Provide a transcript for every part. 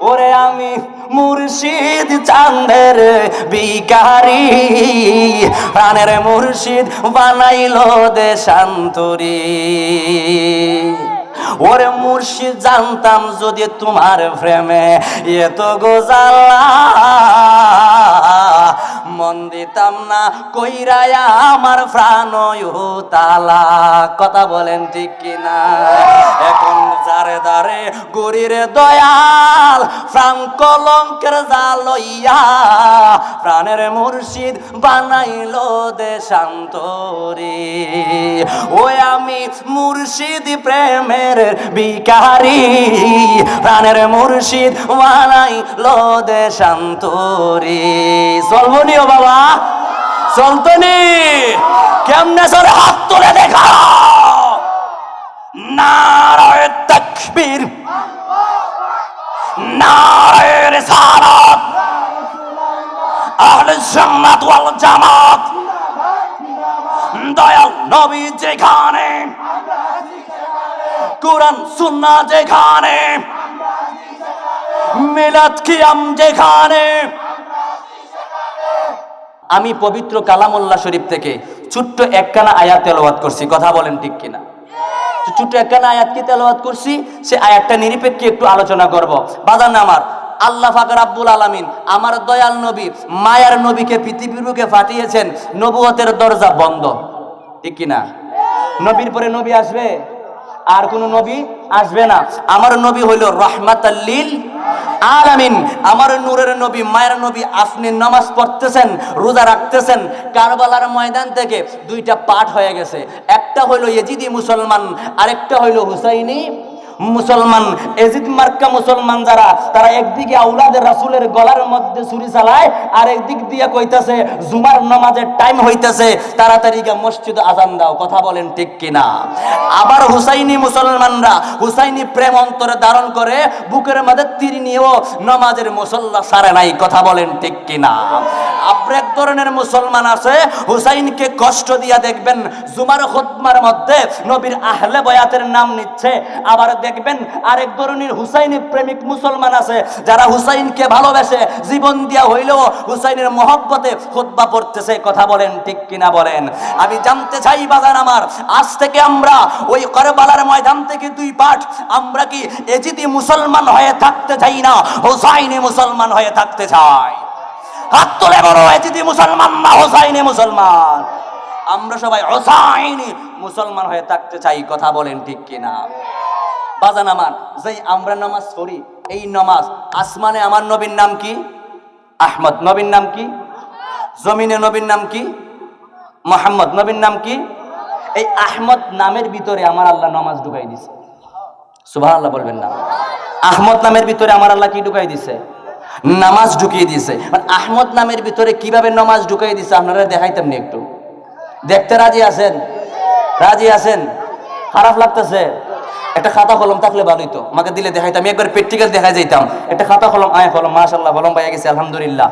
ওরে আমি মুর্শিদ চাঁদের বিকারি প্রাণের মুর্শিদ বানাইল দেশান্তরী। ওরে মুর্শিদ, জানতাম যদি তোমার প্রেমে এত গোজালা মন দিতাম না, কইরায়া আমার প্রাণ তালা কথা বলেন ঠিক কিনা? এখন যারে দারে গরিরে দয়াল প্রাণ কলঙ্কের জালইয়া প্রাণের মুর্শিদ বানাইল দেশান্তরে। ওই আমি মুর্শিদ প্রেমের বিকারি প্রাণের মুর্শিদ বানাইল দেশান্তরে। চলবনিও বাবা। চলতনি কেমনে চলে হাত তুলে দেখা? নারায় তকবীর। নারায় রিসালাত আহলে সুন্নাত ওয়াল জামাত। দয়াল নবী যেখানে, কোরআন, সুন্নাহ যেখানে, মিলাদ কিয়াম যেখানে আমি পবিত্র কালামুল্লাহ শরীফ থেকে ছোট্ট একখানা আয়াত তেলাওয়াত করছি। কথা বলেন ঠিক কিনা? ছোট্ট একখানা আয়াত কি তেলাওয়াত করছি? সে আয়াতটা নিরপেক্ষে একটু আলোচনা করব। বাজান আমার, আল্লাহ ফাকর আব্বুল আলামিন আমার দয়াল নবী, মায়ার নবীকে পৃথিবীর বুকে পাঠিয়েছেন নবুয়তের দরজা বন্ধ। ঠিক কিনা? নবীর পরে নবী আসবে? আর কোন নবী আসবে না। আমার নবী হইল রহমাতাল্লিল আলামিন, আমার নূরের নবী, মায়ের নবী আপনি নামাজ পড়তেছেন, রোজা রাখতেছেন, কারবালার ময়দান থেকে দুইটা পাঠ হয়ে গেছে। একটা হইল এজিদি মুসলমান, আরেকটা হইল হুসাইনি। মুসলমান, এজিদ মার্কা মুসলমান যারা, তারা একদিকে আউলাদের রাসুলের গলার মধ্যে ছুরি চালায় আর একদিক দিয়ে কইতাছে, জুমার নামাজের টাইম হইতাছে, তাড়াতাড়ি গিয়ে মসজিদে আজান দাও, কথা বলেন ঠিক কিনা? আবার হুসাইনি মুসলমানরা, হুসাইনি প্রেম অন্তরে ধারণ করে, বুকের মধ্যে তীর নিয়েও নামাজের মুসল্লা সারে নাই, কথা বলেন ঠিক কিনা? আপনি এক ধরনের মুসলমান আছে, হুসাইনকে কষ্ট দিয়া দেখবেন, জুমার খুতমার মধ্যে নবীর আহলে বয়াতের নাম নিচ্ছে, আবার দেখবেন আরেক ধরনের হুসাইনি প্রেমিক মুসলমান আছে, যারা হুসাইনকে ভালোবেসে জীবন দিয়া হইলেও হুসাইনের মহব্বতে খুতবা পড়তেছে, কথা বলেন ঠিক কিনা বলেন। আমি জানতে চাই বাজার আমার, আজ থেকে আমরা ওই করবালার ময়দান থেকে দুই পাঠ, আমরা কি এজিদি মুসলমান হয়ে থাকতে চাই না, হুসাইনি মুসলমান হয়ে থাকতে চাই? হাত তুলে বড় এজিদি মুসলমান না হুসাইনি মুসলমান? আমরা সবাই হুসাইনি মুসলমান হয়ে থাকতে চাই, কথা বলেন ঠিক কিনা? বাজান আমার, যেই আমরা নামাজ পড়ি, এই নামাজ, আসমানে আমার নবীর নাম কি? আহমদ নবীর নাম কি? জমিনে নবীর নাম কি? মোহাম্মদ নবীর নাম কি? এই আহমদ নামের ভিতরে আমার আল্লাহ নামাজ ঢুকাই দিছে। সুবাহ আল্লাহ বলবেন না। আহমদ নামের ভিতরে আমার আল্লাহ কি ঢুকাই দিছে? নামাজ ঢুকিয়ে দিয়েছে মানে আহমদ নামের ভিতরে কীভাবে নামাজ ঢুকাই দিছে আপনারা দেখাইতাম নি একটু। দেখতে রাজি আছেন? রাজি আছেন? খারাপ লাগতেছে? একটা খাতা কলম থাকলে ভালোই তো আমাকে দিলে দেখাইতাম আমি একবার প্র্যাকটিক্যাল দেখা যাইতাম। একটা খাতা কলম, আয় কলম মাশাল্লাহ কলম পাইয়া গেছে, আলহামদুলিল্লাহ।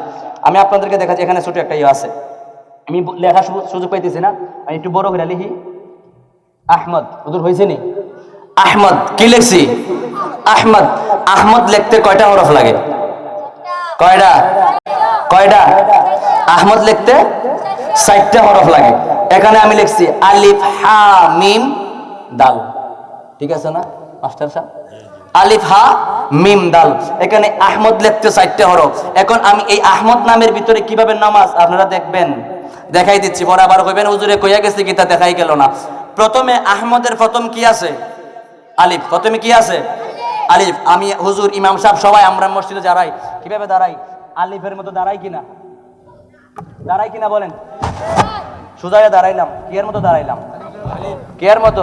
আমি আপনাদেরকে দেখাচ্ছি, এখানে ছোট একটা ইয়ে আছে। আমি লেখা সুযোগ পাইতেছি না, আমি একটু বড় করে লিখি। আহমদ, হুজুর হয়েছে নি? আহমদ, কি লিখছি? আহমদ আহমদ লিখতে কয়টা হরফ লাগে? কয়টা? কয়টা? আহমদ লিখতে ষাটটা হরফ লাগে। এখানে আমি লিখছি আলিফ হা মিম, দাল। ঠিক আছে না, মাস্টার সাহেব? আলিফ, হা, মিম, দাল। এখানে আহমদ লিখতে ষাটটা হরফ। এখন আমি এই আহমদ নামের ভিতরে কীভাবে নামাজ, আপনারা দেখবেন? দেখাই দিচ্ছি, পরে আবার কইবেন, হুজুরে, কইয়া গেছে কি তা দেখাই গেল না? প্রথমে আহমদের প্রথম কি আছে? আলিফ, প্রথমে কি আছে? আলিফ, আমি হুজুর, ইমাম সাহেব সবাই, আমরা মসজিদে দাঁড়াই। কীভাবে দাঁড়াই? আলিফের মতো দাঁড়াই কিনা? দাঁড়াই কিনা বলেন? সুজায় দাঁড়াইলাম কি এর মতো দাঁড়াইলাম? কে এর মতো?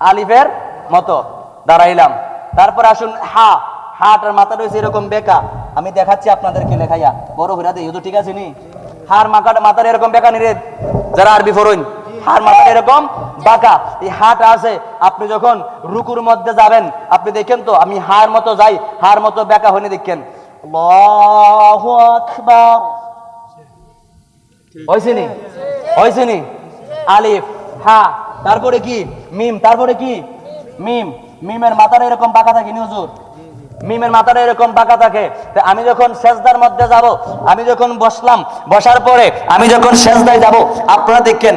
আলিফের মতো। দাঁড়াইলাম। তারপর আসুন, হা। হাটার মাথা রয়েছে এরকম বেকা। আমি দেখাচ্ছি আপনাদেরকে লেখাইয়া। বড় হইরা দেই তো ঠিক আছে নি? হার মাকাটা মাথার এরকম বেকা নিরে যারা আরবি ফরইন, হার মাথার এরকম বাঁকা। এই হাটা আছে, আপনি যখন রুকুর মধ্যে যাবেন, আপনি দেখেন তো, আমি হার মতো যাই, হার মতো বেকা হইনি দেখেন। আল্লাহু আকবার। হয়েছে নি হয়েছে নি আলিফ, হা, তারপরে কি? মিম, তারপরে কি? মিম, মিমের মাথাটা এরকম থাকে নি হুজুর? মিমের মাথাটা এরকম থাকে। আমি যখন সেজদার মধ্যে যাব, আমি যখন বসলাম, বসার পরে আমি যখন সেজদায় যাব, আপনারা দেখেন।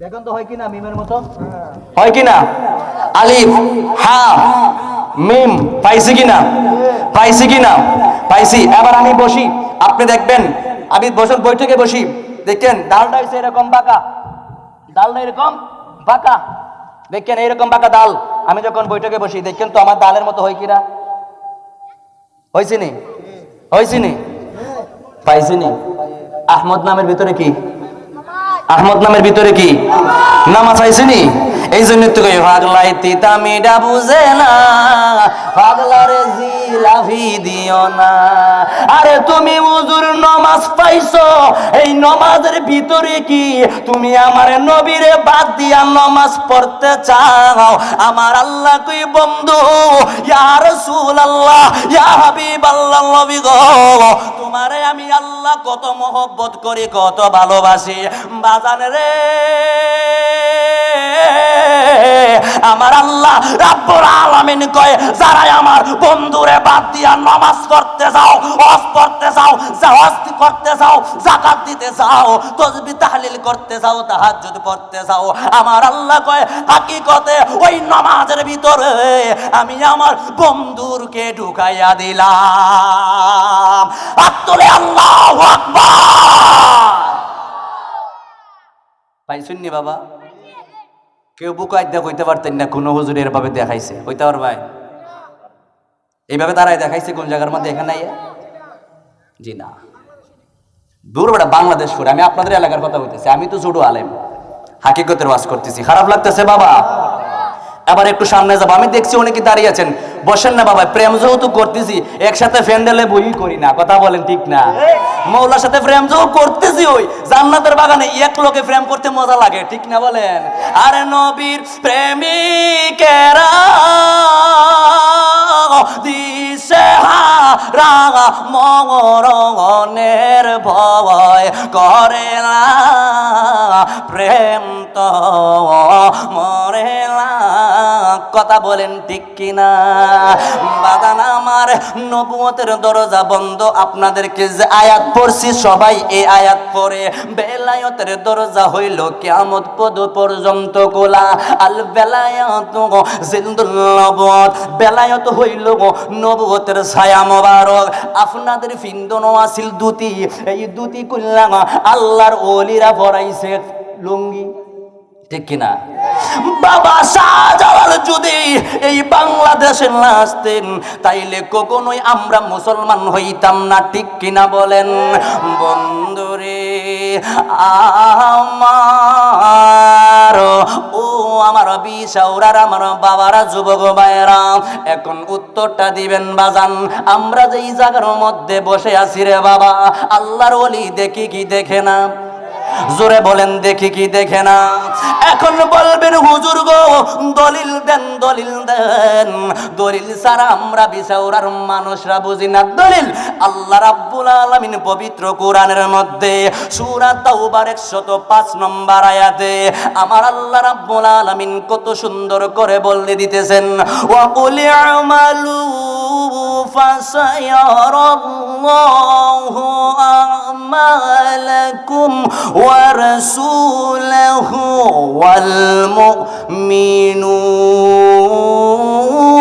দেখুন তো হয় কিনা মিমের মতো? হয় কিনা? আলিফ, হা, মিম, পাইছি কিনা? পাইছি কিনা? পাইছি। এবার আমি বসি। আপনি দেখবেন, আমি বসুন বৈঠকে বসি। দেখেন, ডালটা হয়েছে এরকম বাঁকা। ডালটা এরকম বাঁকা। দেখেন, এইরকম বাঁকা ডাল। আমি যখন বৈঠকে বসি, দেখেন তো আমার ডালের মতো হয় কিনা হয়েছে নি? হয়েছে আহমদ নামের ভিতরে কি? আহমদ নামের ভিতরে কি? নামাজ পাইছিনি এই জন্য তো কই পাগলাই তিতামিডা বুঝে না। পাগলারে জিলাফি দিও না। আরে তুমি হুজুর নামাজ পাইছো, এই নামাজের ভিতরে কি তুমি আমার নবীরে বাদ দিয়া নামাজ পড়তে চাও? আমার আল্লাহ কই, বন্ধু, ইয়া রাসূলুল্লাহ, ইয়া হাবিবাল্লাহ, নবী গো। তোমারে আমি আল্লাহ কত মহব্বত করি, কত ভালোবাসি। বাজান রে। আমার আল্লাহ রাব্বুল আলামিন কয় যারা আমার বন্ধুরে বাদ দিয়া নামাজ করতে যাও, হজ পড়তে যাও হজ করতে যাও যাকাত দিতে যাও তসবিহ তাহলিল করতে যাও, তাহাজ্জুদ পড়তে যাও, আমার আল্লাহ কয়, হাকিকতে ওই নামাজের ভিতরে আমি আমার বন্ধুরকে ঢুকাইয়া দিলাম। আত্মলে আল্লাহু আকবার। পাইছুননি বাবা? কেউ বুকু আইদা কইতে পারতেন না, কোনো হুজুর এরভাবে দেখাইছে। কইতে পার ভাই? এইভাবে তারাই দেখাইছে কোন জায়গার মধ্যে? এখানে? জি না। দূর বেটা বাংলাদেশ করে আমি আপনাদের এলাকার কথা বলতেছি আমি তো ছোট আলেম। হাকিকতের ওয়াজ করতেছি। খারাপ লাগতেছে বাবা। আবার একটু সামনে যাব। আমি দেখছি অনেকে দাঁড়িয়ে আছেন। বসেন না বাবা, প্রেম যেহেতু করতেছি, একসাথে ফ্যান্ডেলে বই করি না, কথা বলেন ঠিক না। মৌলার সাথে প্রেম যেও করতেছি ওই, জান্নাতের বাগানে এক লোকে প্রেম করতে মজা লাগে, ঠিক না বলেন? আরে নবীর প্রেমিকেরা দিশে হারা মরণের ভয় করে প্রেম তো মরে কথা বলেন ঠিক কিনা? বাদান আমার নবুয়তের দরজা বন্ধ। আপনাদেরকে যে আয়াত পড়ছি, সবাই এই আয়াত পড়ে। বেলায়তের দরজা হইল কিয়ামত পদ পর্যন্ত গোলা আল বেলায়ত জিন্দুল নবত বেলায়ত হইল নবুয়তের ছায়া মোবারক, আপনাদের ফিন্দন আসিল দুতি। এই দুতি আল্লাহর ওলিরা পড়াইছে লুঙ্গি, ঠিক কিনা? বাবা শাহজালাল যদি এই বাংলাদেশে না আসতেন, তাইলে কখনোই আমরা মুসলমান হইতাম না, ঠিক কিনা বলেন? বন্ধুরে, আমার ও আমার বিশাউরার আমার বাবারা যুবক ভাইয়েরা, এখন উত্তরটা দিবেন বাজান। আমরা যেই জায়গার মধ্যে বসে আছি রে বাবা, আল্লাহর ওলি দেখি কি দেখে না? জোরে বলেন, দেখি কি দেখে না। এখন বলবেন, হুজুর গো, দলিল দেন দলিল দেন। দলিল ছাড়া আমরা বিশাউরার মানুষরা বুঝি না। দলিল আল্লাহ রাব্বুল আলামিন পবিত্র কোরআনের মধ্যে, সূরা তাওবার 105 নম্বর আয়াতে, আমার আল্লাহ রাব্বুল আলামিন কত সুন্দর করে বলে দিতেছেন, ওয়া কুল আমালু فسيرى الله أعمالكم ورسوله والمؤمنون.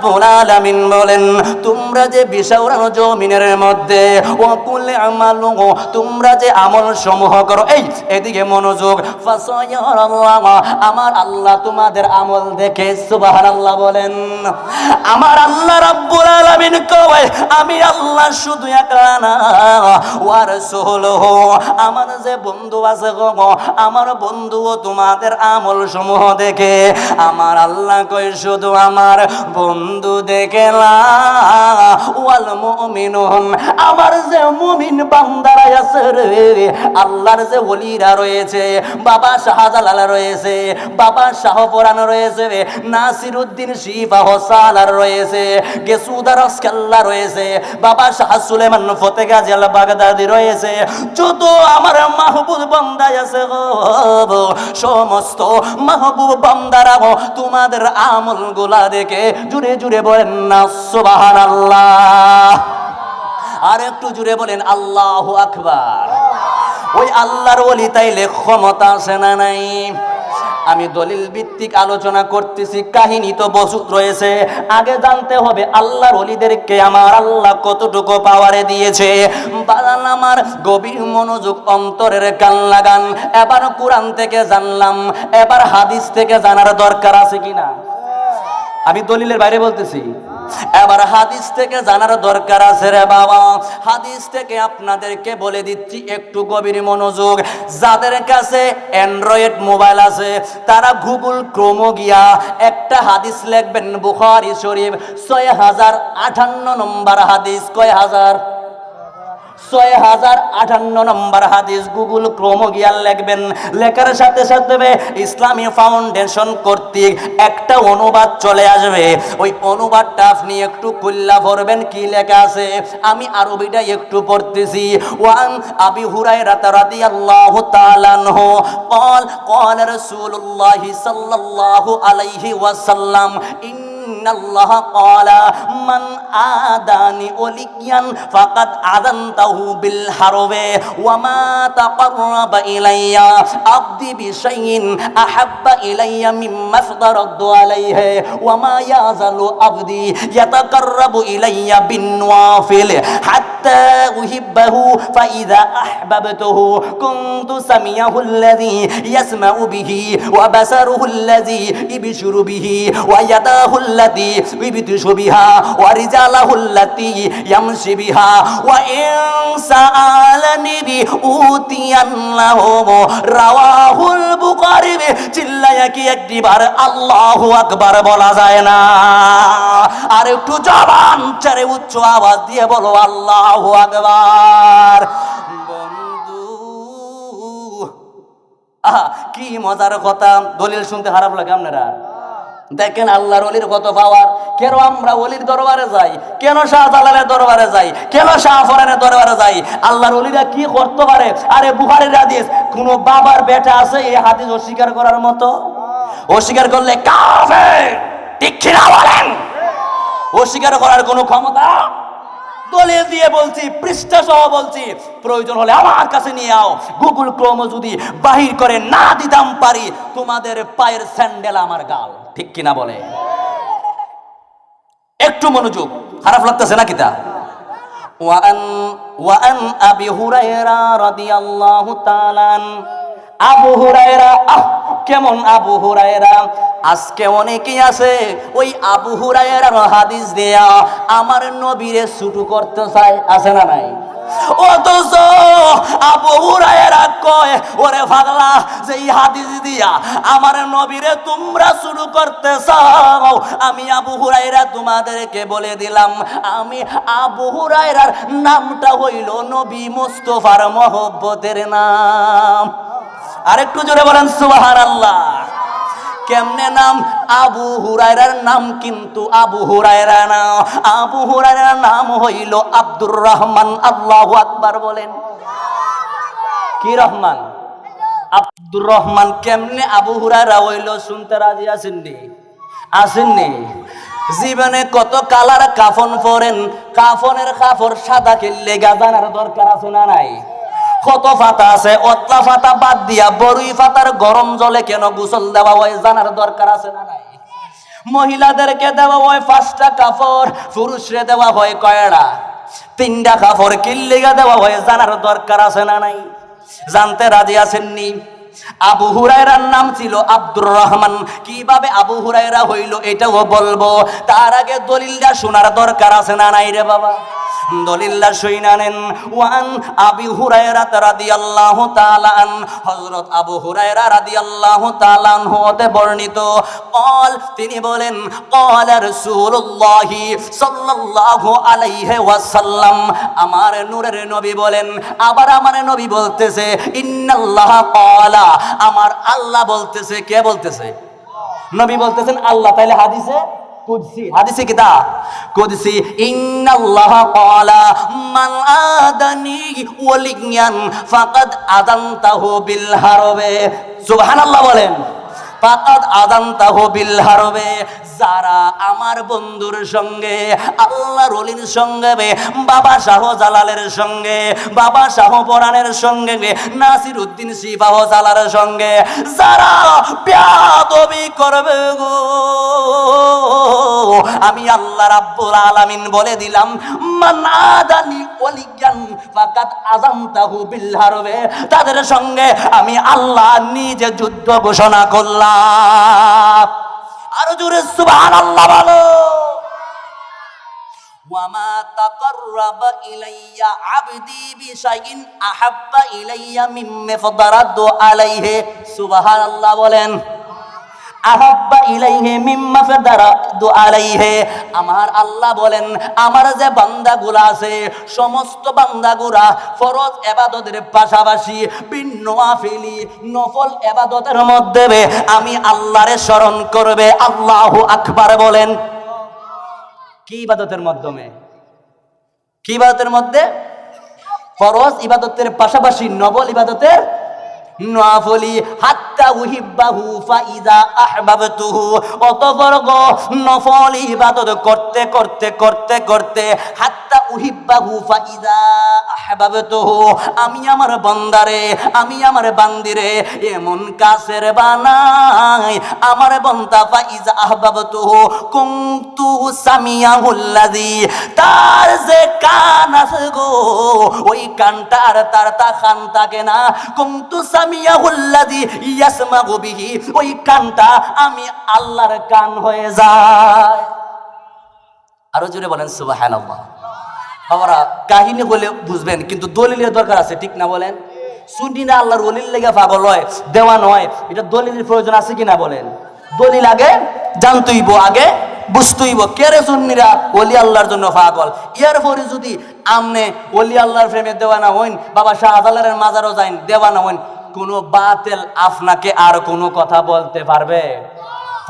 রাব্বুল আলামিন বলেন, তোমরা যে বিশাউরানো জমিনের মধ্যে ওয়াকুল আমালু, তোমরা যে আমল সমূহ করো, এই এদিকে মনোযোগ আমার আল্লাহ তোমাদের আমল দেখে সুবহানাল্লাহ বলেন, আমার আল্লাহ রাব্বুল আলামিন কয়, আমি আল্লাহ শুধু একলা না ওয়ার সোহলো আমার যে বন্ধু আছে গো, আমার বন্ধুও তোমাদের আমল সমূহ দেখে, আমার আল্লাহ কই শুধু আমার বন্ধু দেখে না ওয়াল মুমিনুন, আমার যে মুমিন বান্দারা আছে আল্লাহর যে ওলিরা রয়েছে, বাবা শাহজালাল রয়েছে, বাবা শাহপুরান রয়েছে, নাসিরুদ্দিন শিফা হোসালার রয়েছে গেসুদার রসকাল্লা রয়েছে, বাবা শাহ সুলেমান ফতে গাজেল বাগদাদি রয়েছে, যত আমার মাহবুব বান্দায় আছে গো, সমস্ত মাহবুব বান্দারা তোমাদের আমলগুলা দেখে জুড়ে জুড়ে বলেন না সুবাহান আর একটু জুড়ে বলেন, আল্লাহ আকবার। ওই আল্লাহর ওলি তাইলে ক্ষমতা আছে না নাই? আমি দলিল ভিত্তিক আলোচনা করতেছি, কাহিনী তো বসুত রয়েছে। আগে জানতে হবে, আল্লাহর অলিদেরকে আমার আল্লাহ কতটুকু পাওয়ারে দিয়েছে। বাজান আমার গভীর মনোযোগ, অন্তরের কান লাগান। এবার কোরআন থেকে জানলাম, এবার হাদিস থেকে জানার দরকার আছে কিনা? আমি দলিলের বাইরে বলতেছি, এবার হাদিস থেকে জানার দরকার আছে রে বাবা। হাদিস থেকে আপনাদেরকে বলে দিচ্ছি, একটু গভীর মনোযোগ। যাদের কাছে অ্যান্ড্রয়েড মোবাইল আছে, তারা গুগল ক্রোমো গিয়া একটা হাদিস লিখবেন, বুখারি শরীফ, ছয় হাজার আটান্ন নম্বর হাদিস। কয় হাজার? ছয় হাজার আটান্ন নম্বর হাদিস গুগল ক্রোম গিয়ার লেখবেন। লেখার সাথে সাথে ইসলামী ফাউন্ডেশন কর্তৃক একটা অনুবাদ চলে আসবে। ওই অনুবাদটা আপনি একটু কুল্লা পড়বেন কি লেখা আছে? আমি আরবিটা একটু পড়তেছি। ওয়ান আবি হুরাই রাতারাতি আল্লাহ তালানহ কল কল রসুল্লাহি সাল্লাল্লাহু আলাইহি ওয়াসাল্লাম ইন إن الله قال من آداني وليا فقد آذنته بالحرب وما تقرب إلي عبدي بشيء أحب إلي مما افترضت عليه وما يزال عبدي يتقرب إلي بالنوافل حتى أحبه فإذا أحببته كنت سميعه الذي يسمع به وبصره الذي يبشر به ويداه হুল্লাতি ইবিতু সুবিহা ওয়া রিজালাহুল্লাতি ইয়ামশি বিহা ওয়া ইনসাআলানি বি উতিয়ান্নাহুম রাওয়াহুল বুখারী চিল্লায়া কি একবার আল্লাহু আকবার বলা যায় না। আর একটু জবান চারে উচ্চ আওয়াজ দিয়ে বলো আল্লাহু আকবার। কি মজার কথা। দলিল শুনতে খারাপ লাগে আপনারা। দেখেন আল্লাহর অলির কত পাওয়ার কেন আমরা অলির দরবারে যাই? কেন শাহজালালের দরবারে যাই? কেন শাহফরানের দরবারে যাই? আল্লাহর অলিরা কি করতে পারে? আরে বুহারের হাদিস, কোন বাবার বেটা আছে, এই হাদিস অস্বীকার করার মতো? অস্বীকার করলে কাফের। ঠিক বলেন? অস্বীকার করার কোনো ক্ষমতা? দলিল দিয়ে বলছি, পৃষ্ঠা সহ বলছি, প্রয়োজন হলে আমার কাছে নিয়ে আও। গুগল ক্রোম যদি বাহির করে না দিতাম পারি, তোমাদের পায়ের স্যান্ডেল আমার গাল। ঠিক কিনা বলে? একটু মনোযোগ, খারাপ লাগতেছে না কিতা ওয়ান ওয়ান আবি হুরায়রা রাদিয়াল্লাহু তাআলা আন আবু হুরায়রা কেমন আবু হুরায়রা? আজকে অনেকেই আছে, ওই আবু হুরায়রার হাদিস দেয়া আমার নবীরে ছুটু করতে চায়, আছে না নাই? অথচ আবু হুরায়রা কয়, ওরে পাগলা যে এই হাদিস দিয়া আমার নবীরে তোমরা শুরু করতে চাও, আমি আবু হুরায়রা তোমাদেরকে বলে দিলাম, আমি আবু হুরায়রার নামটা হইল নবী মুস্তফার মহব্বতের নাম। আরেকটু জোরে বলেন সুবাহার আল্লাহ কেমনে নাম? আবু হুরায়রার নাম কিন্তু আবু হুরায়রা না। আবু হুরায়রার নাম হইল আব্দুর রহমান, আল্লাহু আকবার বলেন। কি রহমান? আব্দুর রহমান কেমনে আবু হুরায়রা হইল? শুনতে রাজি আছেননি আসেননি জীবনে কত কালার কাফন পরেন। কাফনের কাপড় সাদা কিনলে গাজানার দরকার আছে না নাই? কত ফাতা আছে? অতলা ফাতা বাদ দিয়া বড়ই ফাতার গরম জলে কেন গোসল দেওয়া হয় জানার দরকার আছে না নাই? মহিলাদেরকে দেওয়া হয় পাঁচটা কাপড় পুরুষরে দেওয়া হয় কয়ড়া তিনটা কাপড় কিল্লিগা দেওয়া হয় জানার দরকার আছে না নাই? জানতে রাজি আছেননি? আবু হুরায়রার নাম ছিল আব্দুর রহমান। কীভাবে আবু হুরায়রা হইল এটাও বলব। তার আগে দলিলটা শোনার দরকার আছে না নাই রে বাবা? দলিল্লা শুইনানেন ওয়ান আবি হুরায়রা রাদিয়াল্লাহু আল্লাহ আন, হযরত আবু হুরায়রা রাদি আল্লাহ আনহু হতে বর্ণিত। কল তিনি বলেন কল রাসূলুল্লাহি সাল্লাল্লাহু আলাইহি ওয়াসাল্লাম। আমার নূরের নবী বলেন, আবার আমার নবী বলতেছে, ইন্নাল্লাহ ক্বালা। আমার আল্লাহ বলতেছে, কে বলতেছে? নবী বলতেছেন, আল্লাহ। তাইলে হাদিসে কুদসি হাদিসে কিতা কুদসি ইন্নাল্লাহ ক্বালা মান আদানি ওয়ালিয়ান ফাকাদ আদানতাহু বিল হারবে সুবহানাল্লাহ বলেন ফাকাদ আদানতাহু বিল হারবে যারা আমার বন্ধুর সঙ্গে, আল্লাহর অলির সঙ্গে, বাবা শাহ জালালের সঙ্গে, বাবা শাহ পরাণের সঙ্গে নাসির উদ্দিন শিবাহ জালালের সঙ্গে, যারা প্যাদবি করবে গো। আমি আল্লাহ রাব্বুল আলামিন বলে দিলাম মানাদানি ওলিয়ান ফাকাত আযামতাহু বিল হারবে তাদের সঙ্গে আমি আল্লাহ নিজে যুদ্ধ ঘোষণা করলাম আরো জোরে সুবহানাল্লাহ বলো وما تقرب إلي عبدي بشيء أحب إلي مما افترضت عليه سبحان الله বলেন আমার আল্লাহ বলেন, আমার যে বান্দাগুলা আছে, সমস্ত বান্দাগুলা ফরজ এবাদতের পাশাপাশি ভিন্ন আফিলি, নফল এবাদতের মধ্যে আমি আল্লাহরে স্মরণ করবে, আল্লাহু আকবার বলেন। কি ইবাদতের মাধ্যমে? কি ইবাদতের মধ্যে? ফরজ ইবাদতের পাশাপাশি নবল ইবাদতের নফলি হাত্তা উহিব্বাহু ফাইদা আহবাবতুহু। অতঃপর গো নফল ইবাদত করতে করতে করতে করতে হাত্তা উহিব্বাহু ফাইদা আহবাবতুহু। আমি আমার বান্দারে, আমি আমার বান্দিরে এমন কাছের বানাই। আমার বন্দা ফাইজা আহবাবতুহু। কুনতু সামিয়াহুল্লাযী। তার যে কান আছে গো, ওই কানটা আর তার তা খান থাকে না। কুনতু সামিয়াহুল্লাযী ইয়াসমাউ বিহি। ওই কানটা আমি আল্লাহর কান হয়ে যায়। আরও জোরে বলেন সুবহানাল্লাহ। বাবারা কাহিনী বলে বুঝবেন, কিন্তু দলিলের দরকার আছে, ঠিক না বলেন? সুন্নি না, আল্লাহর অলির লেগে পাগল হয়, দেওয়া নয়। এটা দলিলের প্রয়োজন আছে কিনা বলেন? দলিল আগে জানতইব, আগে বুঝতইব। কে রে সুন্নিরা অলি আল্লাহর জন্য পাগল? পরে যদি আমনে অলি আল্লাহর প্রেমে দেওয়া না হইন, বাবা শাহ আদালের মাজারও যাইন, দেওয়া না হইন, কোনো বাতেল আপনাকে আর কোনো কথা বলতে পারবে?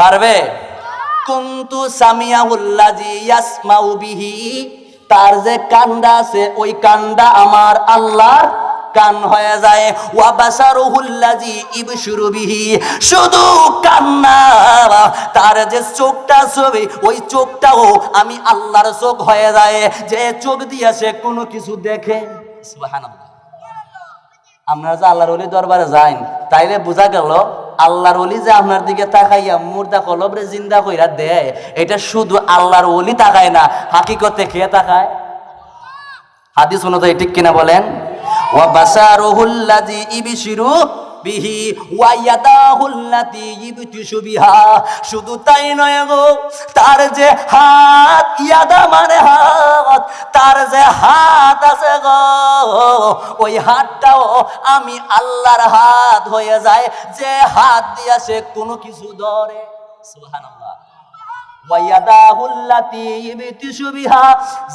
পারবে? কুন্তু সামিয়াউল্লাজি ইয়াসমাউ বিহি তার যে কান্ডা আছে, ওই কান্ডা আমার আল্লাহর কান হয়ে যায়। ওয়া বাসারুহুল্লাজি ইবশুরু বিহি, শুধু কান্না। তার যে চোখটা ছবি, ওই চোখটাও আমি আল্লাহর চোখ হয়ে যায়। যে চোখ দিয়ে সে কোনো কিছু দেখে, সুবহানাল্লাহ। আপনারা যে আল্লাহর দরবারে যাইন তাইলে বোঝা গেল আল্লাহর অলি যে আপনার দিকে তাকাইয়া মুর্দা কলবরে জিন্দা কইরা দেয়, এটা শুধু আল্লাহর অলি তাকায় না, হাকিকতে কে তাকায়? হাদিস অনুযায়ী ঠিক কিনা বলেন? ওয়া বাসারুহুল্লাযী ইবশিরু বিহি ওয়া ইয়াদাহুল্লাতী ইবতিশু বিহা। শুধু তাই নয় গো, তার যে হাত, ইয়াদা মানে হাত, তার যে হাত আছে গো, ওই হাতটাও আমি আল্লাহর হাত হয়ে যায়, যে হাত দিয়া সে কোনো কিছু ধরে। ওয়াইয়াদাহুল্লাতি বিহা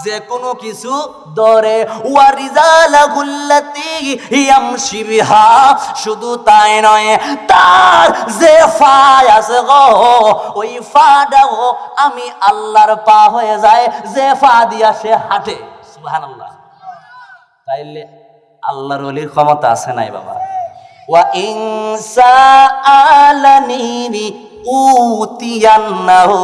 যে কোনো কিছু ধরে শুধু তাই নয়, তার যে ফায় আছে গো, ওই ফাটাও আমি আল্লাহর পা হয়ে যায়, যে ফা দিয়া সে হাঁটে। সুবহানাল্লাহ। তাইলে আল্লাহর ওলির ক্ষমতা আছে নাই বাবা। ওয়া ইনসা আলানি উতিয়ান্নাহু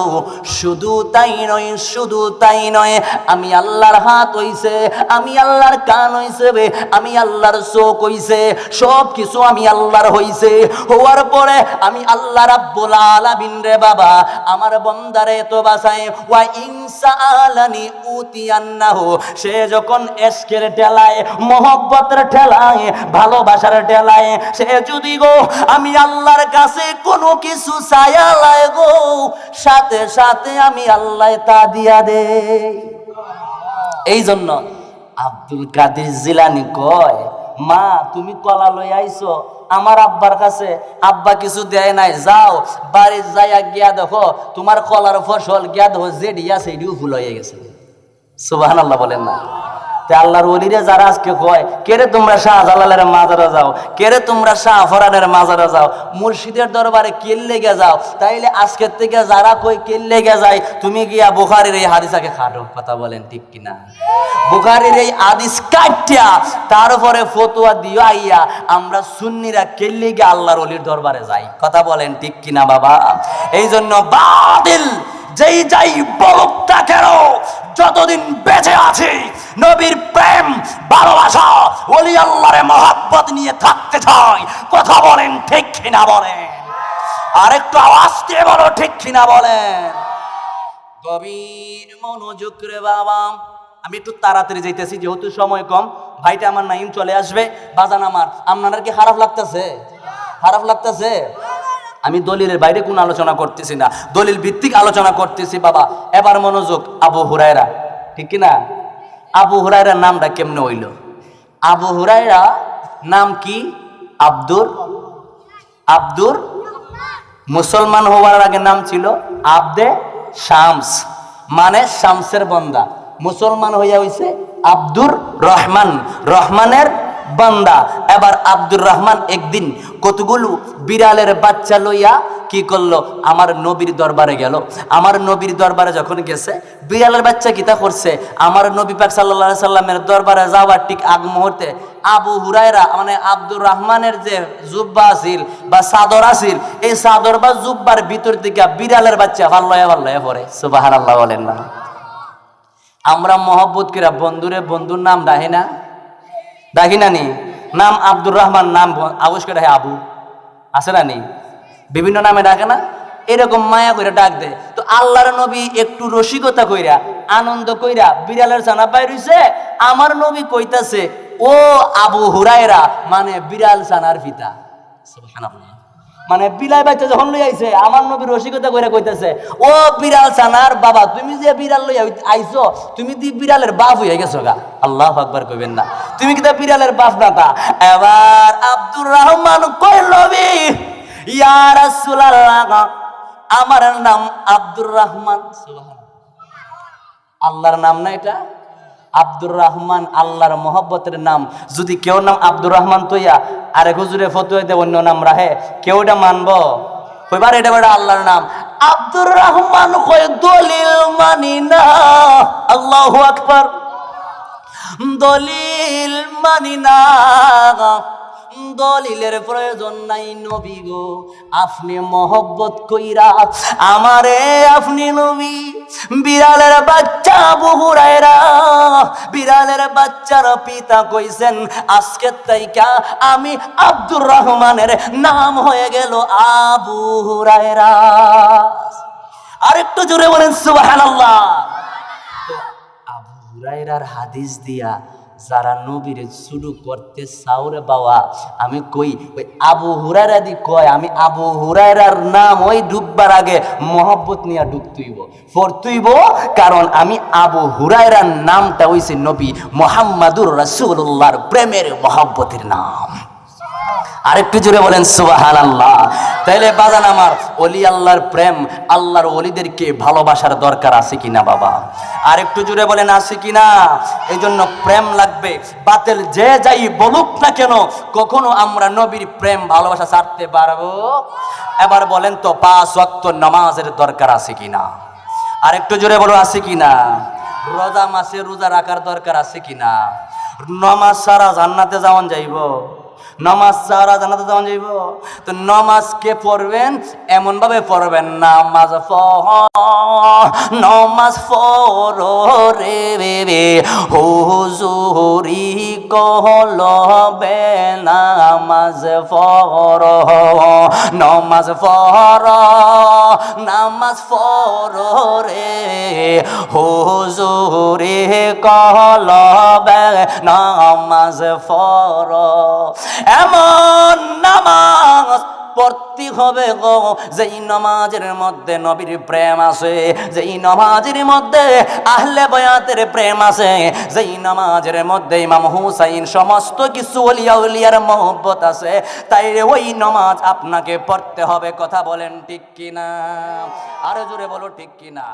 শুধু তাই নয়, শুধু তাই নয়। আমি আল্লাহর হাত হইছে, আমি আল্লাহর কান হইছে বে, আমি আল্লাহর চোখ হইছে। সব কিছু আমি আল্লাহর হইছে। হওয়ার পরে আমি আল্লাহ রাব্বুল আলামিন রে বাবা, আমার বন্দারে তো বাসায় ওয়া সে যখন এসকের ঠেলায়, মহব্বতের ঠেলায়, ভালোবাসার ঠেলায়, সে যদি গো, আমি আল্লাহর কাছে কোনো কিছু সাথে সাথে আমি আল্লাহ তা দিয়া দে এই জন্য আব্দুল কাদের জিলানি কয়, মা, তুমি কলা লই আইছো। আমার আব্বার কাছে আব্বা কিছু দেয় নাই, যাও। বাড়ি যাইয়া গিয়া দেখো, তোমার কলার ফসল গিয়া দেখো আছে এডিও ফুল হয়ে গেছে। সুবাহান আল্লাহ বলেন না। তে আল্লাহর ওলিরে যারা আজকে কয় কেরে তোমরা শাহ জালালের মাজারে যাও? কেরে তোমরা শাহ ফরানের মাজারে যাও? মুর্শিদের দরবারে কেল লেগে যাও? তাইলে আজকের থেকে যারা কই কেল লেগে যায়, তুমি গিয়া বুখারির এই হাদিসাকে খাটো কথা বলেন, ঠিক কিনা? বুখারির এই আদিস কাটিয়া তারপরে ফতোয়া দিও আইয়া, আমরা সুন্নিরা কেল্লি গিয়ে আল্লাহর অলির দরবারে যাই? কথা বলেন, ঠিক কিনা বাবা? এই জন্য বাতিল, যেই যাই বলক কেন? যতদিন বেঁচে আছি, নবীর প্রেম, ভালোবাসা, ওলি আল্লাহরে মহাব্বত নিয়ে থাকতে চাই। কথা বলেন, ঠিক কিনা বলেন? আর একটু আওয়াজ দিয়ে বলো, ঠিক কিনা বলেন? গভীর মনোযোগ রে বাবা। আমি একটু তাড়াতাড়ি যাইতেছি, যেহেতু সময় কম। ভাইটা আমার নাইম চলে আসবে। বাজান আমার আপনার কি খারাপ লাগতেছে? খারাপ লাগতেছে? আমি দলিলের বাইরে কোনো আলোচনা করতেছি না। দলিল ভিত্তিক আলোচনা করতেছি, বাবা। এবার মনোযোগ আবু হুরায়রা। ঠিক কি না আবু হুরায়রার নামটা কেমনে হইল? আবু হুরায়রা নাম কি? আব্দুর আব্দুর মুসলমান হওয়ার আগে নাম ছিল আব্দে শামস। মানে শামসের বন্দা। মুসলমান হইয়া হইছে আব্দুর রহমান। রহমানের বান্দা। এবার আব্দুর রহমান একদিন কতগুলো বিড়ালের বাচ্চা লইয়া কি করল? আমার নবীর দরবারে গেল। আমার নবীর দরবারে যখন গেছে, বিড়ালের বাচ্চা কিতা করছে? আমার নবী পাক সাল্লাল্লাহু সাল্লামের দরবারে যাওয়ার ঠিক আগ মুহূর্তে আবু হুরায়রা মানে আব্দুর রহমানের যে জুব্বা আছিল বা চাদর আছিল, এই চাদর বা জুব্বার ভিতর থেকে বিড়ালের বাচ্চা ভাল্লয়া ভাল্লয়া পড়ে। সুবহানাল্লাহ বলেন না। আমরা মহব্বত কিরা বন্ধুরে, বন্ধুর নাম ডাহি না? ডাকি না নি নাম আব্দুর রহমান, নাম আবুষ্কার ডাকে আবু। আছে না নি বিভিন্ন নামে ডাকে না? এরকম মায়া করে ডাক দেয়। তো আল্লাহর নবী একটু রসিকতা কইরা, আনন্দ কইরা বিড়ালের ছানা বাইরেছে আমার নবী কইতাছে, ও আবু হুরায়রা মানে বিড়াল ছানার পিতা। মানে বিলাই বাচ্চা যখন লই আইছে, আমার নবী রসিকতা কইরা কইতাছে, ও বিড়াল ছানার বাবা, তুমি যে বিড়াল লই আইছো, তুমি দি বিড়ালের বাপ হইয়া গেছো গা। আল্লাহ আকবার কইবেন না। তুমি কি তা বিড়ালের বাপ না তা? এবার আব্দুর রহমান কই নবী, ইয়া রাসূলুল্লাহ, আমার নাম আব্দুর রহমান। সুবহানাল্লাহ। আল্লাহর নাম না এটা? আব্দুর রহমান আল্লাহর মহব্বতের নাম। যদি কেউ নাম আব্দুর রহমান তৈয়া, আরে হুজুরে ফতুয়া দে অন্য নাম রাহে। কেউ এটা মানব? কইবার এটা বেটা আল্লাহর নাম। আব্দুর রহমান কই দলিল মানি না। আল্লাহু আকবার। দলিল মানি না। দলিলের প্রয়োজন নাই নবী গো। আপনি মহব্বত কইরা, আমারে আপনি নবী। বিড়ালের বাচ্চা বহুরায়রা বিড়ালের বাচ্চার পিতা কইছেন, আজকে তাইকা আমি আব্দুর রহমানের নাম হয়ে গেল আবু হুরায়রা। আরেকটু জোরে বলেন, সুবহানাল্লাহ। আবু হুরায়রার হাদিস দিয়া যারা নবীর শুরু করতে সাউরে বাবা আমি কই, ওই আবু হুরারা দি কয়, আমি আবু হুরারার নাম ওই ডুববার আগে মহব্বত নিয়ে ডুবতুইব ফরতুইব কারণ আমি আবু হুরায়রার নামটা হইছে নবী মোহাম্মদুর রসুল্লাহর প্রেমের মহব্বতের নাম। আরেকটু জোরে বলেন সুবাহান আল্লাহ তাইলে বাজান আমার, অলি আল্লাহর প্রেম, আল্লাহর অলিদেরকে ভালোবাসার দরকার আছে কিনা বাবা? আরেকটু জোরে বলেন, আছে কিনা? এই জন্য প্রেম লাগবে। বাতেল যে যাই বলুক না কেন, কখনো আমরা নবীর প্রেম, ভালোবাসা ছাড়তে পারব? এবার বলেন তো, পাঁচ ওয়াক্ত নামাজের দরকার আছে কিনা? আরেকটু জোরে বলো, আছে কিনা? রোজা মাসে রোজা রাখার দরকার আছে কিনা? নমাজ সারা জান্নাতে যাওয়ান যাইব? নমাজ সারা জানাতে তখন যাইব। তো নমাজ কে পড়বেন? এমন ভাবে পড়বেন নামাজ প নমাজ পড় রে রে রে হুজুরি কহলবে নামাজ পড়। নমাজ পড়, নামাজ পড় রে হুজুরি কহলবে নামাজ পড়। এমন নামাজ পড়তে হবে গো। যেই নমাজের মধ্যে নবীর প্রেম আছে, যেই নমাজের মধ্যে আহলে বয়াতের প্রেম আছে, যেই নমাজের মধ্যে ইমাম হুসাইন সমস্ত কিছু অলিয়া উলিয়ার মহব্বত আছে, তাই ওই নমাজ আপনাকে পড়তে হবে, কথা বলেন ঠিক কিনা? আরও জোরে বলো, ঠিক কিনা?